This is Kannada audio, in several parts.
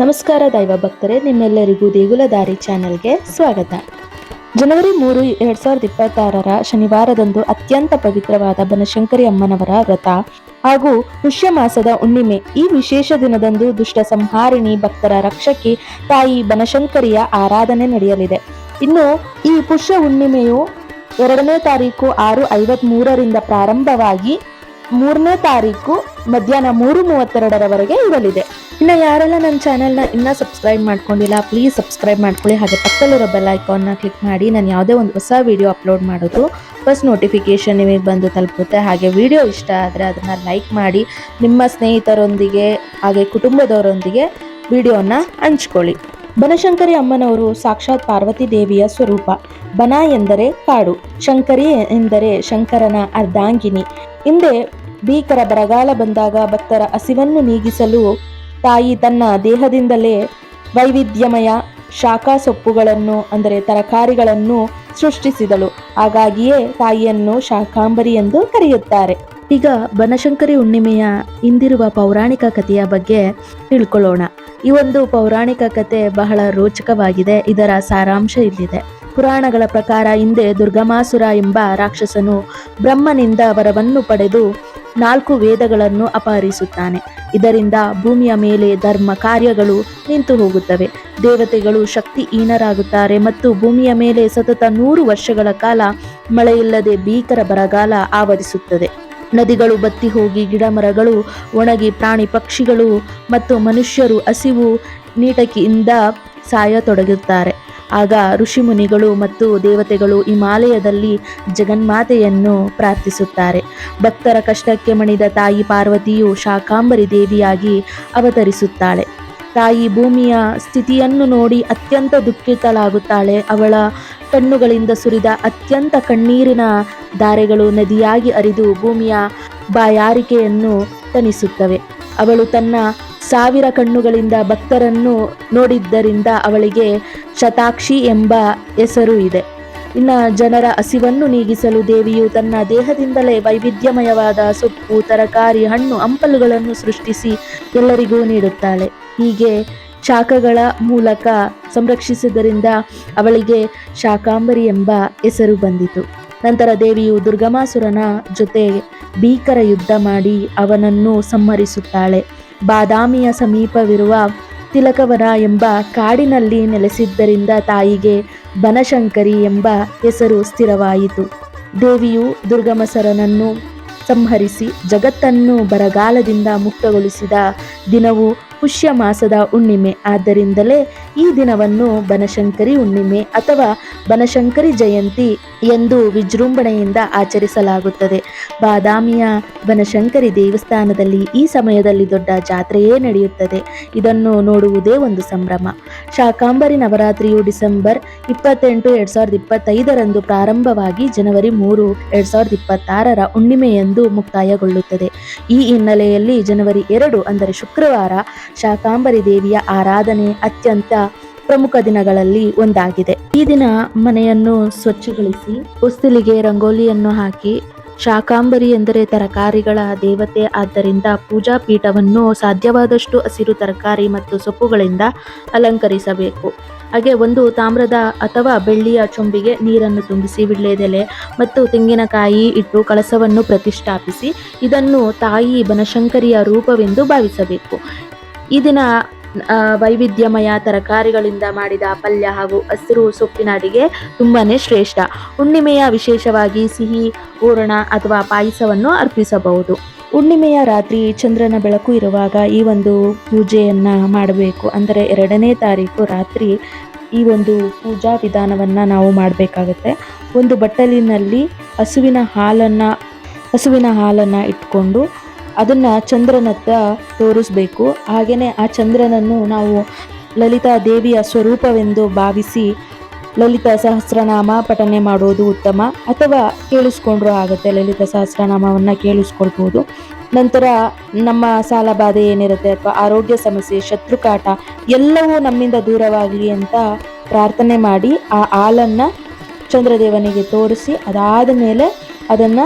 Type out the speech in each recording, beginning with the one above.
ನಮಸ್ಕಾರ ದೈವ ಭಕ್ತರೇ, ನಿಮ್ಮೆಲ್ಲರಿಗೂ ದೇಗುಲ ದಾರಿ ಚಾನೆಲ್ಗೆ ಸ್ವಾಗತ. ಜನವರಿ ಮೂರು, ಎರಡ್ ಸಾವಿರದ ಇಪ್ಪತ್ತಾರರ ಶನಿವಾರದಂದು ಅತ್ಯಂತ ಪವಿತ್ರವಾದ ಬನಶಂಕರಿ ಅಮ್ಮನವರ ವ್ರತ ಹಾಗೂ ಪುಷ್ಯ ಮಾಸದ ಹುಣ್ಣಿಮೆ. ಈ ವಿಶೇಷ ದಿನದಂದು ದುಷ್ಟ ಸಂಹಾರಿಣಿ ಭಕ್ತರ ರಕ್ಷಕಿ ತಾಯಿ ಬನಶಂಕರಿಯ ಆರಾಧನೆ ನಡೆಯಲಿದೆ. ಇನ್ನು ಈ ಪುಷ್ಯ ಹುಣ್ಣಿಮೆಯು ಎರಡನೇ ತಾರೀಕು ಆರು ಐವತ್ ಮೂರರಿಂದ ಪ್ರಾರಂಭವಾಗಿ ಮೂರನೇ ತಾರೀಕು ಮಧ್ಯಾಹ್ನ ಮೂರು ಮೂವತ್ತೆರಡರವರೆಗೆ ಇರಲಿದೆ. ಇನ್ನು ಯಾರೆಲ್ಲ ನನ್ನ ಚಾನಲ್ನ ಇನ್ನೂ ಸಬ್ಸ್ಕ್ರೈಬ್ ಮಾಡ್ಕೊಂಡಿಲ್ಲ ಪ್ಲೀಸ್ ಸಬ್ಸ್ಕ್ರೈಬ್ ಮಾಡ್ಕೊಳ್ಳಿ. ಹಾಗೆ ಪಕ್ಕದಲ್ಲಿರೋ ಬೆಲ್ ಐಕಾನ್ನ ಕ್ಲಿಕ್ ಮಾಡಿ. ನಾನು ಯಾವುದೇ ಒಂದು ಹೊಸ ವೀಡಿಯೋ ಅಪ್ಲೋಡ್ ಮಾಡೋದು ಫಸ್ಟ್ ನೋಟಿಫಿಕೇಶನ್ ನಿಮಗೆ ಬಂದು ತಲುಪುತ್ತೆ. ಹಾಗೆ ವಿಡಿಯೋ ಇಷ್ಟ ಆದರೆ ಅದನ್ನು ಲೈಕ್ ಮಾಡಿ, ನಿಮ್ಮ ಸ್ನೇಹಿತರೊಂದಿಗೆ, ಹಾಗೆ ಕುಟುಂಬದವರೊಂದಿಗೆ ವಿಡಿಯೋನ ಹಂಚ್ಕೊಳ್ಳಿ. ಬನಶಂಕರಿ ಅಮ್ಮನವರು ಸಾಕ್ಷಾತ್ ಪಾರ್ವತಿ ದೇವಿಯ ಸ್ವರೂಪ. ಬನ ಎಂದರೆ ಕಾಡು, ಶಂಕರಿ ಎಂದರೆ ಶಂಕರನ ಅರ್ಧಾಂಗಿನಿ ಹಿಂದೆ ಭೀಕರ ಬರಗಾಲ ಬಂದಾಗ ಭಕ್ತರ ಹಸಿವನ್ನು ನೀಗಿಸಲು ತಾಯಿ ತನ್ನ ದೇಹದಿಂದಲೇ ವೈವಿಧ್ಯಮಯ ಶಾಖಾ ಸೊಪ್ಪುಗಳನ್ನು ಅಂದರೆ ತರಕಾರಿಗಳನ್ನು ಸೃಷ್ಟಿಸಿದಳು. ಹಾಗಾಗಿಯೇ ತಾಯಿಯನ್ನು ಶಾಖಾಂಬರಿ ಎಂದು ಕರೆಯುತ್ತಾರೆ. ಈಗ ಬನಶಂಕರಿ ಹುಣ್ಣಿಮೆಯ ಹಿಂದಿರುವ ಪೌರಾಣಿಕ ಕಥೆಯ ಬಗ್ಗೆ ತಿಳ್ಕೊಳ್ಳೋಣ. ಈ ಒಂದು ಪೌರಾಣಿಕ ಕತೆ ಬಹಳ ರೋಚಕವಾಗಿದೆ. ಇದರ ಸಾರಾಂಶ ಇಲ್ಲಿದೆ. ಪುರಾಣಗಳ ಪ್ರಕಾರ ಹಿಂದೆ ದುರ್ಗಮಾಸುರ ಎಂಬ ರಾಕ್ಷಸನು ಬ್ರಹ್ಮನಿಂದ ವರವನ್ನು ಪಡೆದು ನಾಲ್ಕು ವೇದಗಳನ್ನು ಅಪಹರಿಸುತ್ತಾನೆ. ಇದರಿಂದ ಭೂಮಿಯ ಮೇಲೆ ಧರ್ಮ ಕಾರ್ಯಗಳು ನಿಂತು ಹೋಗುತ್ತವೆ. ದೇವತೆಗಳು ಶಕ್ತಿ ಹೀನರಾಗುತ್ತಾರೆ ಮತ್ತು ಭೂಮಿಯ ಮೇಲೆ ಸತತ ನೂರು ವರ್ಷಗಳ ಕಾಲ ಮಳೆಯಿಲ್ಲದೆ ಭೀಕರ ಬರಗಾಲ ಆವರಿಸುತ್ತದೆ. ನದಿಗಳು ಬತ್ತಿ ಹೋಗಿ ಗಿಡ ಮರಗಳು ಒಣಗಿ ಪ್ರಾಣಿ ಪಕ್ಷಿಗಳು ಮತ್ತು ಮನುಷ್ಯರು ಹಸಿವು ನೀಟಕಿಯಿಂದ ಸಾಯತೊಡಗುತ್ತಾರೆ. ಆಗ ಋಷಿಮುನಿಗಳು ಮತ್ತು ದೇವತೆಗಳು ಹಿಮಾಲಯದಲ್ಲಿ ಜಗನ್ಮಾತೆಯನ್ನು ಪ್ರಾರ್ಥಿಸುತ್ತಾರೆ. ಭಕ್ತರ ಕಷ್ಟಕ್ಕೆ ಮಣಿದ ತಾಯಿ ಪಾರ್ವತಿಯು ಶಾಕಾಂಬರಿ ದೇವಿಯಾಗಿ ಅವತರಿಸುತ್ತಾಳೆ. ತಾಯಿ ಭೂಮಿಯ ಸ್ಥಿತಿಯನ್ನು ನೋಡಿ ಅತ್ಯಂತ ದುಃಖಿತಳಾಗುತ್ತಾಳೆ. ಅವಳ ಕಣ್ಣುಗಳಿಂದ ಸುರಿದ ಅತ್ಯಂತ ಕಣ್ಣೀರಿನ ದಾರೆಗಳು ನದಿಯಾಗಿ ಅರಿದು ಭೂಮಿಯ ಬಾಯಾರಿಕೆಯನ್ನು ತಣಿಸುತ್ತವೆ. ಅವಳು ತನ್ನ ಸಾವಿರ ಕಣ್ಣುಗಳಿಂದ ಭಕ್ತರನ್ನು ನೋಡಿದ್ದರಿಂದ ಅವಳಿಗೆ ಶತಾಕ್ಷಿ ಎಂಬ ಹೆಸರು ಇದೆ. ಇನ್ನು ಜನರ ಹಸಿವನ್ನು ನೀಗಿಸಲು ದೇವಿಯು ತನ್ನ ದೇಹದಿಂದಲೇ ವೈವಿಧ್ಯಮಯವಾದ ಸೊಪ್ಪು, ತರಕಾರಿ, ಹಣ್ಣು, ಹಂಪಲುಗಳನ್ನು ಸೃಷ್ಟಿಸಿ ಎಲ್ಲರಿಗೂ ನೀಡುತ್ತಾಳೆ. ಹೀಗೆ ಶಾಖಗಳ ಮೂಲಕ ಸಂರಕ್ಷಿಸಿದ್ದರಿಂದ ಅವಳಿಗೆ ಶಾಕಾಂಬರಿ ಎಂಬ ಹೆಸರು ಬಂದಿತು. ನಂತರ ದೇವಿಯು ದುರ್ಗಮಾಸುರನ ಜೊತೆ ಭೀಕರ ಯುದ್ಧ ಮಾಡಿ ಅವನನ್ನು ಸಂಹರಿಸುತ್ತಾಳೆ. ಬಾದಾಮಿಯ ಸಮೀಪವಿರುವ ತಿಲಕವನ ಎಂಬ ಕಾಡಿನಲ್ಲಿ ನೆಲೆಸಿದ್ದರಿಂದ ತಾಯಿಗೆ ಬನಶಂಕರಿ ಎಂಬ ಹೆಸರು ಸ್ಥಿರವಾಯಿತು. ದೇವಿಯು ದುರ್ಗಮಸರನನ್ನು ಸಂಹರಿಸಿ ಜಗತ್ತನ್ನು ಬರಗಾಲದಿಂದ ಮುಕ್ತಗೊಳಿಸಿದ ದಿನವು ಪುಷ್ಯ ಮಾಸದ ಹುಣ್ಣಿಮೆ. ಆದ್ದರಿಂದಲೇ ಈ ದಿನವನ್ನು ಬನಶಂಕರಿ ಹುಣ್ಣಿಮೆ ಅಥವಾ ಬನಶಂಕರಿ ಜಯಂತಿ ಎಂದು ವಿಜೃಂಭಣೆಯಿಂದ ಆಚರಿಸಲಾಗುತ್ತದೆ. ಬಾದಾಮಿಯ ಬನಶಂಕರಿ ದೇವಸ್ಥಾನದಲ್ಲಿ ಈ ಸಮಯದಲ್ಲಿ ದೊಡ್ಡ ಜಾತ್ರೆಯೇ ನಡೆಯುತ್ತದೆ. ಇದನ್ನು ನೋಡುವುದೇ ಒಂದು ಸಂಭ್ರಮ. ಶಾಕಾಂಬರಿ ನವರಾತ್ರಿಯು ಡಿಸೆಂಬರ್ ಇಪ್ಪತ್ತೆಂಟು, ಎರಡ್ ಸಾವಿರದ ಇಪ್ಪತ್ತೈದರಂದು ಪ್ರಾರಂಭವಾಗಿ ಜನವರಿ ಮೂರು, ಎರಡ್ ಸಾವಿರದ ಇಪ್ಪತ್ತಾರರ ಹುಣ್ಣಿಮೆಯೆಂದು ಮುಕ್ತಾಯಗೊಳ್ಳುತ್ತದೆ. ಈ ಹಿನ್ನೆಲೆಯಲ್ಲಿ ಜನವರಿ ಎರಡು, ಅಂದರೆ ಶುಕ್ರವಾರ, ಶಾಕಾಂಬರಿ ದೇವಿಯ ಆರಾಧನೆ ಅತ್ಯಂತ ಪ್ರಮುಖ ದಿನಗಳಲ್ಲಿ ಒಂದಾಗಿದೆ. ಈ ದಿನ ಮನೆಯನ್ನು ಸ್ವಚ್ಛಗೊಳಿಸಿ, ಹೊಸ್ತಿಲಿಗೆ ರಂಗೋಲಿಯನ್ನು ಹಾಕಿ, ಶಾಕಾಂಬರಿ ಎಂದರೆ ತರಕಾರಿಗಳ ದೇವತೆ. ಆದ್ದರಿಂದ ಪೂಜಾ ಪೀಠವನ್ನು ಸಾಧ್ಯವಾದಷ್ಟು ಹಸಿರು ತರಕಾರಿ ಮತ್ತು ಸೊಪ್ಪುಗಳಿಂದ ಅಲಂಕರಿಸಬೇಕು. ಹಾಗೆ ಒಂದು ತಾಮ್ರದ ಅಥವಾ ಬೆಳ್ಳಿಯ ಚೊಂಬಿಗೆ ನೀರನ್ನು ತುಂಬಿಸಿ ವಿಳ್ಳೆದೆಲೆ ಮತ್ತು ತೆಂಗಿನಕಾಯಿ ಇಟ್ಟು ಕಳಸವನ್ನು ಪ್ರತಿಷ್ಠಾಪಿಸಿ, ಇದನ್ನು ತಾಯಿ ಬನಶಂಕರಿಯ ರೂಪವೆಂದು ಭಾವಿಸಬೇಕು. ಈ ದಿನ ವೈವಿಧ್ಯಮಯ ತರಕಾರಿಗಳಿಂದ ಮಾಡಿದ ಪಲ್ಯ ಹಾಗೂ ಹಸಿರು ಸೊಪ್ಪಿನ ಅಡಿಗೆ ತುಂಬಾ ಶ್ರೇಷ್ಠ. ಹುಣ್ಣಿಮೆಯ ವಿಶೇಷವಾಗಿ ಸಿಹಿ, ಹೂರಣ ಅಥವಾ ಪಾಯಸವನ್ನು ಅರ್ಪಿಸಬಹುದು. ಹುಣ್ಣಿಮೆಯ ರಾತ್ರಿ ಚಂದ್ರನ ಬೆಳಕು ಇರುವಾಗ ಈ ಒಂದು ಪೂಜೆಯನ್ನು ಮಾಡಬೇಕು. ಅಂದರೆ ಎರಡನೇ ತಾರೀಕು ರಾತ್ರಿ ಈ ಒಂದು ಪೂಜಾ ವಿಧಾನವನ್ನು ನಾವು ಮಾಡಬೇಕಾಗುತ್ತೆ. ಒಂದು ಬಟ್ಟಲಿನಲ್ಲಿ ಹಸುವಿನ ಹಾಲನ್ನು ಹಸುವಿನ ಹಾಲನ್ನು ಇಟ್ಕೊಂಡು ಅದನ್ನ ಚಂದ್ರನತ್ತ ತೋರಿಸ್ಬೇಕು. ಹಾಗೆಯೇ ಆ ಚಂದ್ರನನ್ನು ನಾವು ಲಲಿತಾ ದೇವಿಯ ಸ್ವರೂಪವೆಂದು ಭಾವಿಸಿ ಲಲಿತಾ ಸಹಸ್ರನಾಮ ಪಠನೆ ಮಾಡೋದು ಉತ್ತಮ. ಅಥವಾ ಕೇಳಿಸ್ಕೊಂಡ್ರೂ ಆಗುತ್ತೆ ಲಲಿತಾ ಸಹಸ್ರನಾಮವನ್ನು ಕೇಳಿಸ್ಕೊಳ್ಬೋದು. ನಂತರ ನಮ್ಮ ಸಾಲ ಬಾಧೆ ಏನಿರುತ್ತೆ ಅಥವಾ ಆರೋಗ್ಯ ಸಮಸ್ಯೆ, ಶತ್ರುಕಾಟ ಎಲ್ಲವೂ ನಮ್ಮಿಂದ ದೂರವಾಗಲಿ ಅಂತ ಪ್ರಾರ್ಥನೆ ಮಾಡಿ ಆ ಹಾಲನ್ನು ಚಂದ್ರದೇವನಿಗೆ ತೋರಿಸಿ ಅದಾದ ಮೇಲೆ ಅದನ್ನು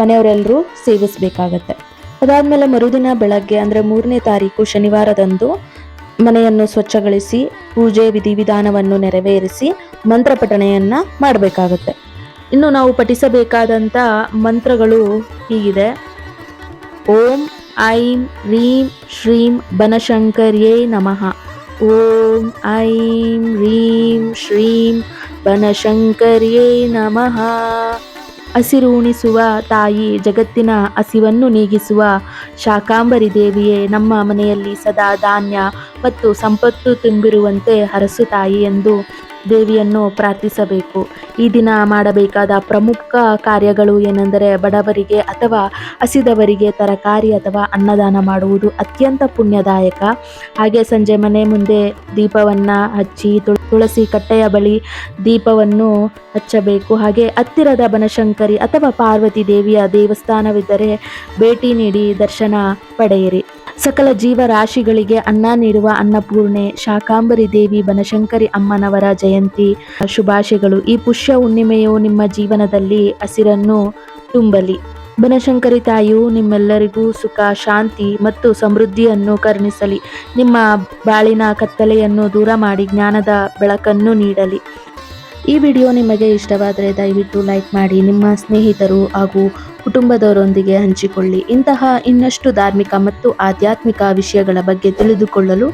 ಮನೆಯವರೆಲ್ಲರೂ ಸೇವಿಸಬೇಕಾಗತ್ತೆ. ಅದಾದಮೇಲೆ ಮರುದಿನ ಬೆಳಗ್ಗೆ, ಅಂದರೆ ಮೂರನೇ ತಾರೀಕು ಶನಿವಾರದಂದು ಮನೆಯನ್ನು ಸ್ವಚ್ಛಗೊಳಿಸಿ, ಪೂಜೆ ವಿಧಿವಿಧಾನವನ್ನು ನೆರವೇರಿಸಿ ಮಂತ್ರ ಪಠಣೆಯನ್ನು ಮಾಡಬೇಕಾಗುತ್ತೆ. ಇನ್ನು ನಾವು ಪಠಿಸಬೇಕಾದಂಥ ಮಂತ್ರಗಳು ಹೀಗಿದೆ. ಓಂ ಐಂ ರೀಂ ಶ್ರೀಂ ಬನಶಂಕರ್ಯೇ ನಮಃ. ಓಂ ಐಂ ರೀಂ ಶ್ರೀಂ ಬನಶಂಕರ್ಯೇ ನಮಃ. ಹಸಿರುಣಿಸುವ ತಾಯಿ ಜಗತ್ತಿನ ಹಸಿವನ್ನು ನೀಗಿಸುವ ಶಾಕಾಂಬರಿ ದೇವಿಯೇ, ನಮ್ಮ ಮನೆಯಲ್ಲಿ ಸದಾ ಧಾನ್ಯ ಮತ್ತು ಸಂಪತ್ತು ತುಂಬಿರುವಂತೆ ಹರಸು ತಾಯಿ ಎಂದು ದೇವಿಯನ್ನು ಪ್ರಾರ್ಥಿಸಬೇಕು. ಈ ದಿನ ಮಾಡಬೇಕಾದ ಪ್ರಮುಖ ಕಾರ್ಯಗಳು ಏನೆಂದರೆ ಬಡವರಿಗೆ ಅಥವಾ ಹಸಿದವರಿಗೆ ತರಕಾರಿ ಅಥವಾ ಅನ್ನದಾನ ಮಾಡುವುದು ಅತ್ಯಂತ ಪುಣ್ಯದಾಯಕ. ಹಾಗೆ ಸಂಜೆ ಮನೆ ಮುಂದೆ ದೀಪವನ್ನು ಹಚ್ಚಿ ತುಳಸಿ ಕಟ್ಟೆಯ ಬಳಿ ದೀಪವನ್ನು ಹಚ್ಚಬೇಕು. ಹಾಗೆ ಹತ್ತಿರದ ಬನಶಂಕರಿ ಅಥವಾ ಪಾರ್ವತಿ ದೇವಿಯ ದೇವಸ್ಥಾನವಿದ್ದರೆ ಭೇಟಿ ನೀಡಿ ದರ್ಶನ ಪಡೆಯಿರಿ. ಸಕಲ ಜೀವರಾಶಿಗಳಿಗೆ ಅನ್ನ ನೀಡುವ ಅನ್ನಪೂರ್ಣೆ, ಶಾಕಾಂಬರಿ ದೇವಿ, ಬನಶಂಕರಿ ಅಮ್ಮನವರ ಜಯಂತಿ. ಶುಭಾಶಯಗಳು. ಈ ಪುಷ್ಯ ಹುಣ್ಣಿಮೆಯು ನಿಮ್ಮ ಜೀವನದಲ್ಲಿ ಹಸಿರನ್ನು ತುಂಬಲಿ. ಬನಶಂಕರಿ ತಾಯಿಯು ನಿಮ್ಮೆಲ್ಲರಿಗೂ ಸುಖ, ಶಾಂತಿ ಮತ್ತು ಸಮೃದ್ಧಿಯನ್ನು ಕರುಣಿಸಲಿ. ನಿಮ್ಮ ಬಾಳಿನ ಕತ್ತಲೆಯನ್ನು ದೂರ ಮಾಡಿ ಜ್ಞಾನದ ಬೆಳಕನ್ನು ನೀಡಲಿ. ಈ ವಿಡಿಯೋ ನಿಮಗೆ ಇಷ್ಟವಾದರೆ ದಯವಿಟ್ಟು ಲೈಕ್ ಮಾಡಿ, ನಿಮ್ಮ ಸ್ನೇಹಿತರು ಹಾಗೂ ಕುಟುಂಬದವರೊಂದಿಗೆ ಹಂಚಿಕೊಳ್ಳಿ. ಇಂತಹ ಇನ್ನಷ್ಟು ಧಾರ್ಮಿಕ ಮತ್ತು ಆಧ್ಯಾತ್ಮಿಕ ವಿಷಯಗಳ ಬಗ್ಗೆ ತಿಳಿದುಕೊಳ್ಳಲು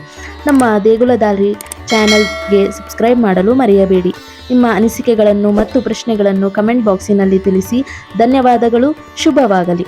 ನಮ್ಮ ದೇಗುಲದಾರಿ ಚಾನೆಲ್ಗೆ ಸಬ್ಸ್ಕ್ರೈಬ್ ಮಾಡಲು ಮರೆಯಬೇಡಿ. ನಿಮ್ಮ ಅನಿಸಿಕೆಗಳನ್ನು ಮತ್ತು ಪ್ರಶ್ನೆಗಳನ್ನು ಕಮೆಂಟ್ ಬಾಕ್ಸಿನಲ್ಲಿ ತಿಳಿಸಿ. ಧನ್ಯವಾದಗಳು. ಶುಭವಾಗಲಿ.